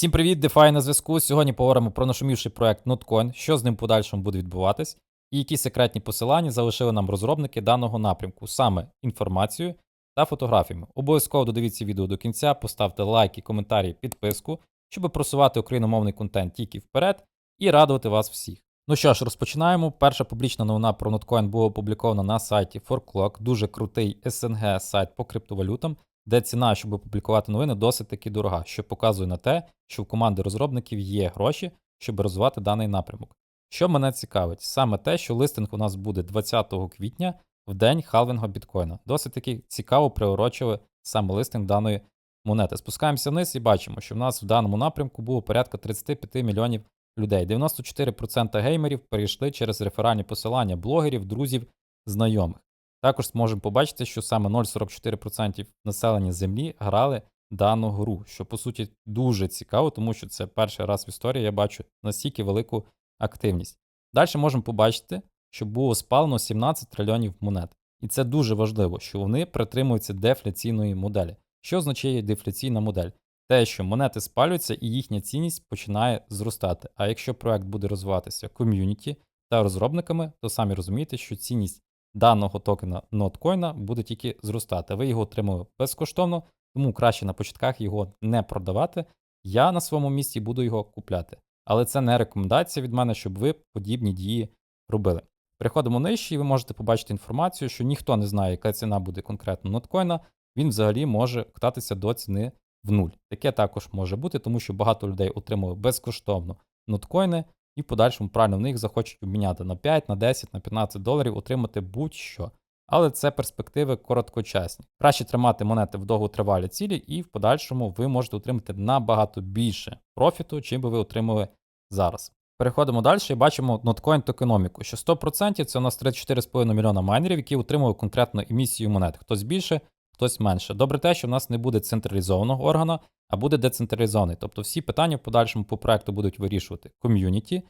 Всім привіт, DeFi на зв'язку. Сьогодні поговоримо про нашумівший проект Notcoin, що з ним подальшому буде відбуватись, і які секретні посилання залишили нам розробники даного напрямку, саме інформацією та фотографіями. Обов'язково додивіться відео до кінця, поставте лайки, коментарі, підписку, щоб просувати україномовний контент тільки вперед і радувати вас всіх. Ну що ж, розпочинаємо. Перша публічна новина про Notcoin була опублікована на сайті 4Clock, дуже крутий СНГ сайт по криптовалютам де ціна, щоб опублікувати новини, досить таки дорога, що показує на те, що в команди розробників є гроші, щоб розвивати даний напрямок. Що мене цікавить, саме те, що листинг у нас буде 20 квітня в день халвінгу біткоїна. Досить таки цікаво приурочили саме листинг даної монети. Спускаємося вниз і бачимо, що в нас в даному напрямку було порядка 35 мільйонів людей. 94% геймерів перейшли через реферальні посилання блогерів, друзів, знайомих. Також зможемо побачити, що саме 0,44% населення Землі грали дану гру, що по суті дуже цікаво, тому що це перший раз в історії я бачу настільки велику активність. Далі можемо побачити, що було спалено 17 трильйонів монет. І це дуже важливо, що вони притримуються дефляційної моделі. Що означає дефляційна модель? Те, що монети спалюються і їхня цінність починає зростати. А якщо проект буде розвиватися ком'юніті та розробниками, то самі розумієте, що цінність даного токена NotCoin буде тільки зростати. Ви його отримали безкоштовно, тому краще на початках його не продавати. Я на своєму місці буду його купляти. Але це не рекомендація від мене, щоб ви подібні дії робили. Переходимо нижче, і ви можете побачити інформацію, що ніхто не знає, яка ціна буде конкретно ноткоїна, він взагалі може кататися до ціни в нуль. Таке також може бути, тому що багато людей отримали безкоштовно ноткоїни, і в подальшому правильно в них захочуть обміняти на 5, на 10, на 15 доларів, отримати будь-що. Але це перспективи короткочасні. Краще тримати монети в довготривалі цілі, і в подальшому ви можете отримати набагато більше профіту, чим би ви отримали зараз. Переходимо далі і бачимо ноткоін токеноміку, що 100% це у нас 34,5 мільйона майнерів, які отримують конкретну емісію монет. Хтось більше, хтось менше. Добре те, що в нас не буде централізованого органу, а буде децентралізований. Тобто всі питання в подальшому по проекту будуть вирішувати ком'юніті,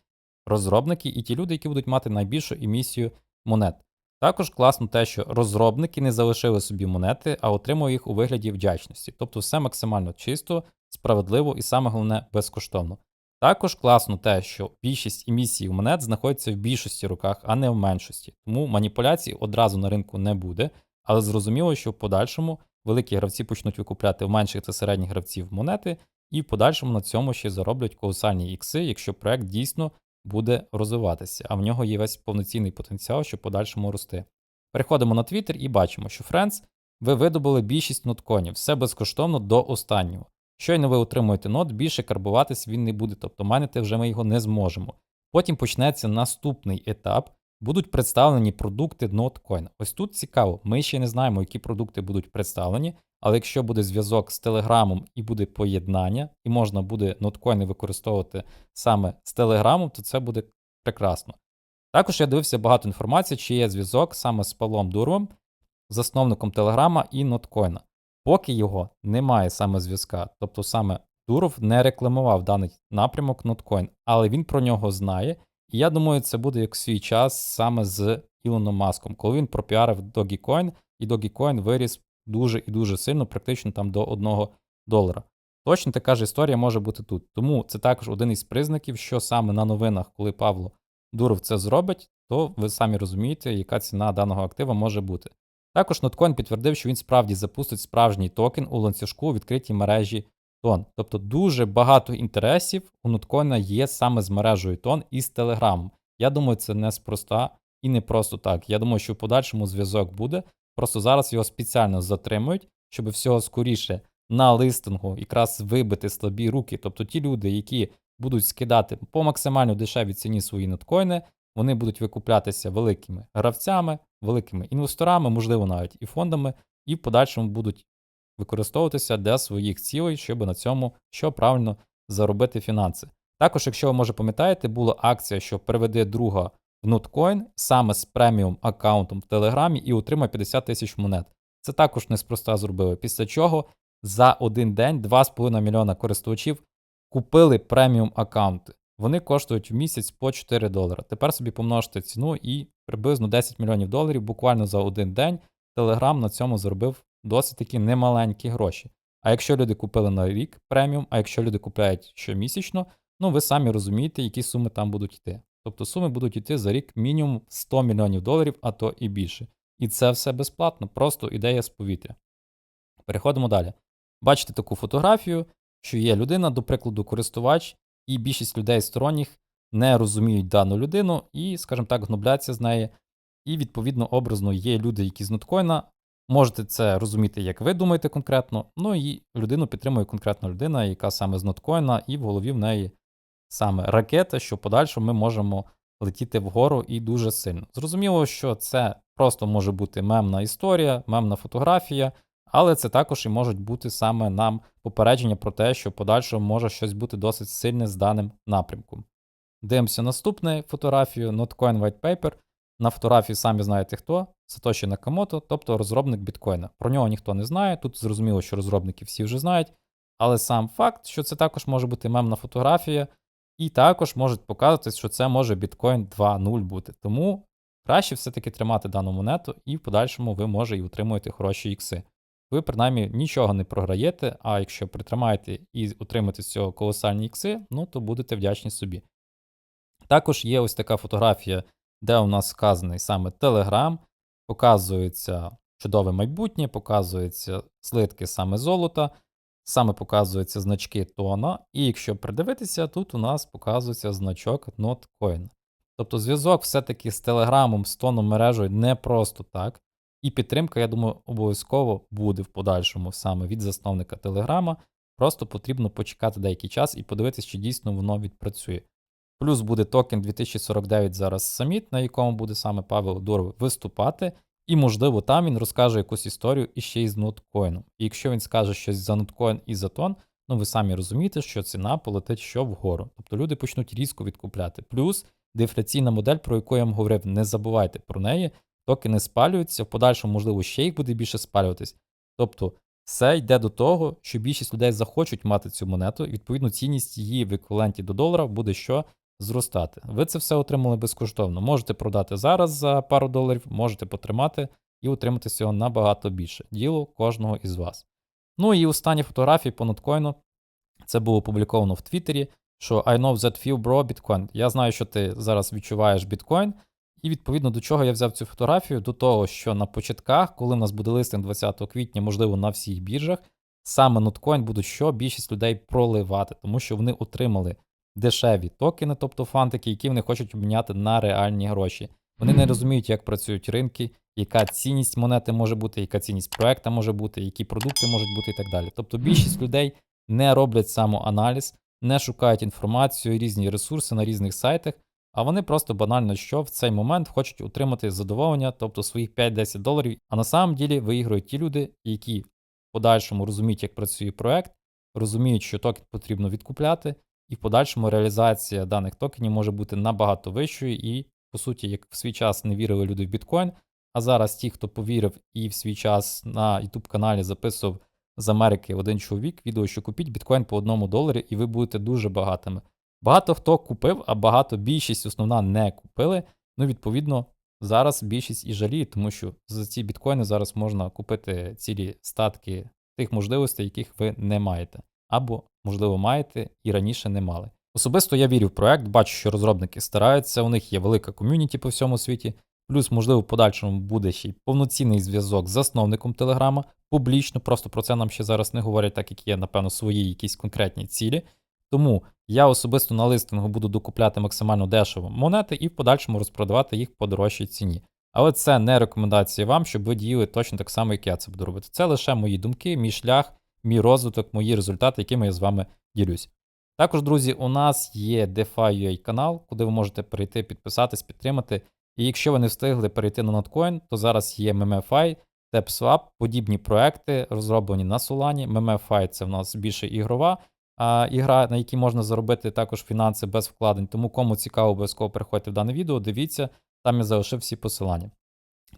розробники і ті люди, які будуть мати найбільшу емісію монет. Також класно те, що розробники не залишили собі монети, а отримали їх у вигляді вдячності. Тобто все максимально чисто, справедливо і саме головне безкоштовно. Також класно те, що більшість емісій монет знаходиться в більшості руках, а не в меншості. Тому маніпуляцій одразу на ринку не буде, але зрозуміло, що в подальшому великі гравці почнуть викупляти в менших та середніх гравців монети, і в подальшому на цьому ще зароблять колосальні ікси, якщо проект дійсно буде розвиватися, а в нього є весь повноцінний потенціал, щоб в подальшому рости. Переходимо на Twitter і бачимо, що Friends ви видобули більшість нотконів, все безкоштовно до останнього. Щойно ви отримуєте нот, більше карбуватись він не буде, тобто майнити вже ми його не зможемо. Потім почнеться наступний етап, будуть представлені продукти NotCoin. Ось тут цікаво, ми ще не знаємо, які продукти будуть представлені, але якщо буде зв'язок з Телеграмом і буде поєднання, і можна буде NotCoin використовувати саме з Телеграмом, то це буде прекрасно. Також я дивився багато інформації, чи є зв'язок саме з Павлом Дуровим, засновником Телеграма і NotCoin. Поки його немає саме зв'язка, тобто саме Дуров не рекламував даний напрямок NotCoin, але він про нього знає. І я думаю, це буде як свій час саме з Ілоном Маском, коли він пропіарив Dogecoin, і Dogecoin виріс дуже і дуже сильно, практично там до 1 долара. Точно така ж історія може бути тут. Тому це також один із признаків, що саме на новинах, коли Павло Дуров це зробить, то ви самі розумієте, яка ціна даного актива може бути. Також Notcoin підтвердив, що він справді запустить справжній токен у ланцюжку у відкритій мережі тон. Тобто дуже багато інтересів у Notcoin є саме з мережею тон і з Телеграмом. Я думаю, це неспроста і не просто так. Я думаю, що в подальшому зв'язок буде. Просто зараз його спеціально затримують, щоб всього скоріше на листингу якраз вибити слабі руки. Тобто ті люди, які будуть скидати по максимально дешевій ціні свої ноткоїни, вони будуть викуплятися великими гравцями, великими інвесторами, можливо, навіть і фондами, і в подальшому будуть використовуватися для своїх цілей, щоб на цьому що правильно заробити фінанси. Також, якщо ви може пам'ятаєте, була акція, що переведе друга в Notcoin саме з преміум аккаунтом в Телеграмі і отримає 50 тисяч монет. Це також неспроста зробили. Після чого за один день 2,5 мільйона користувачів купили преміум аккаунти. Вони коштують в місяць по 4 долари. Тепер собі помножте ціну і приблизно 10 мільйонів доларів буквально за один день Телеграм на цьому заробив досить таки немаленькі гроші. А якщо люди купили на рік преміум, а якщо люди купляють щомісячно, ну ви самі розумієте, які суми там будуть йти. Тобто суми будуть йти за рік мінімум 100 мільйонів доларів, а то і більше. І це все безплатно, просто ідея з повітря. Переходимо далі. Бачите таку фотографію, що є людина, до прикладу, користувач, і більшість людей сторонніх не розуміють дану людину і, скажімо так, гнобляться з неї. І, відповідно, образно є люди, які з ноткоїна. Можете це розуміти, як ви думаєте конкретно. Ну і людину підтримує конкретна людина, яка саме з ноткоїна, і в голові в неї саме ракета, що в подальшому ми можемо летіти вгору і дуже сильно. Зрозуміло, що це просто може бути мемна історія, мемна фотографія, але це також і можуть бути саме нам попередження про те, що в подальшому може щось бути досить сильне з даним напрямком. Дивимося наступну фотографію Notcoin White Paper. На фотографії самі знаєте хто, Сатоші Накамото, тобто розробник біткоїна. Про нього ніхто не знає. Тут зрозуміло, що розробники всі вже знають. Але сам факт, що це також може бути мемна фотографія, і також можуть показувати, що це може біткоін 2.0 бути. Тому краще все-таки тримати дану монету, і в подальшому ви може і отримуєте хороші ікси. Ви, принаймні, нічого не програєте, а якщо притримаєте і отримаєте з цього колосальні ікси, ну то будете вдячні собі. Також є ось така фотографія, де у нас вказаний саме Telegram, показується чудове майбутнє, показується слитки саме золота, саме показуються значки тона, і якщо придивитися, тут у нас показується значок NotCoin. Тобто зв'язок все-таки з Телеграмом, з тоном мережею не просто так. І підтримка, я думаю, обов'язково буде в подальшому саме від засновника Телеграма. Просто потрібно почекати деякий час і подивитися, чи дійсно воно відпрацює. Плюс буде токен 2049 зараз саміт, на якому буде саме Павел Дуров виступати. І, можливо, там він розкаже якусь історію і ще й з ноткоїном. І якщо він скаже щось за ноткоін і за тон, ну ви самі розумієте, що ціна полетить що вгору. Тобто люди почнуть різко відкупляти. Плюс дефляційна модель, про яку я вам говорив, не забувайте про неї, токени спалюються, в подальшому, можливо, ще їх буде більше спалюватись. Тобто, все йде до того, що більшість людей захочуть мати цю монету, і відповідно цінність її в еквіваленті до долара буде що зростати. Ви це все отримали безкоштовно. Можете продати зараз за пару доларів, можете потримати і отримати цього набагато більше. Діло кожного із вас. Ну і останні фотографії по ноткоїну. Це було опубліковано в Твіттері, що I know that feel bro Bitcoin. Я знаю, що ти зараз відчуваєш біткоін. І відповідно до чого я взяв цю фотографію? До того, що на початках, коли в нас буде листинг 20 квітня, можливо, на всіх біржах, саме ноткоін будуть що більшість людей проливати, тому що вони отримали дешеві токени, тобто фантики, які вони хочуть обміняти на реальні гроші. Вони не розуміють, як працюють ринки, яка цінність монети може бути, яка цінність проекта може бути, які продукти можуть бути і так далі. Тобто більшість людей не роблять самоаналіз, не шукають інформацію, різні ресурси на різних сайтах, а вони просто банально що в цей момент хочуть отримати задоволення, тобто своїх 5-10 доларів. А на самом ділі виіграють ті люди, які в подальшому розуміють, як працює проект, розуміють, що токен потрібно відкупляти і в подальшому реалізація даних токенів може бути набагато вищою. І, по суті, як в свій час не вірили люди в біткоін, а зараз ті, хто повірив і в свій час на youtube каналі записував з Америки один чоловік відео, що купіть біткоін по одному доларі, і ви будете дуже багатими. Багато хто купив, а багато більшість основна не купили. Ну, відповідно, зараз більшість і жаліє, тому що за ці біткоїни зараз можна купити цілі статки тих можливостей, яких ви не маєте або, можливо, маєте і раніше не мали. Особисто я вірю в проект, бачу, що розробники стараються, у них є велика ком'юніті по всьому світі, плюс, можливо, в подальшому буде ще й повноцінний зв'язок з засновником Телеграма, публічно, просто про це нам ще зараз не говорять, так як є, напевно, свої якісь конкретні цілі. Тому я особисто на листингу буду докупляти максимально дешево монети і в подальшому розпродавати їх по дорожчій ціні. Але це не рекомендація вам, щоб ви діяли точно так само, як я це буду робити. Це лише мої думки, мій шлях мій розвиток, мої результати, якими я з вами ділюсь. Також, друзі, у нас є DeFi.ua канал, куди ви можете перейти, підписатись, підтримати. І якщо ви не встигли перейти на Notcoin, то зараз є MMFI, TapSwap, подібні проекти, розроблені на Solana. MMFI це в нас більше ігрова а, ігра, на якій можна заробити також фінанси без вкладень. Тому кому цікаво, обов'язково переходьте в дане відео, дивіться, там я залишив всі посилання.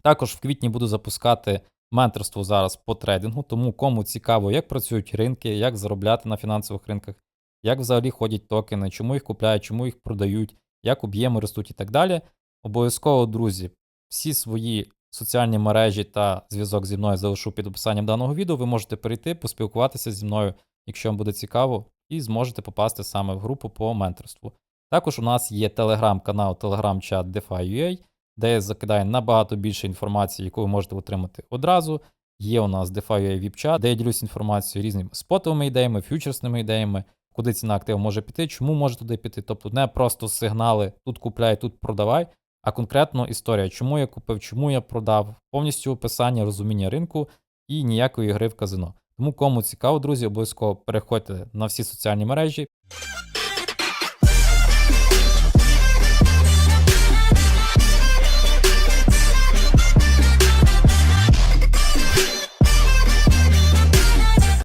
Також в квітні буду запускати менторство зараз по трейдингу, тому кому цікаво, як працюють ринки, як заробляти на фінансових ринках, як взагалі ходять токени, чому їх купляють, чому їх продають, як об'єми ростуть і так далі. Обов'язково, друзі, всі свої соціальні мережі та зв'язок зі мною залишу під описанням даного відео. Ви можете перейти, поспілкуватися зі мною, якщо вам буде цікаво, і зможете попасти саме в групу по менторству. Також у нас є телеграм-канал, телеграм-чат DeFi.ua, де я закидаю набагато більше інформації, яку ви можете отримати одразу. Є у нас DeFi.ua VIP-чат, де я ділюсь інформацією різними спотовими ідеями, фьючерсними ідеями, куди ціна активу може піти, чому може туди піти. Тобто не просто сигнали тут купляй, тут продавай, а конкретно історія, чому я купив, чому я продав, повністю описання, розуміння ринку і ніякої гри в казино. Тому кому цікаво, друзі, обов'язково переходьте на всі соціальні мережі,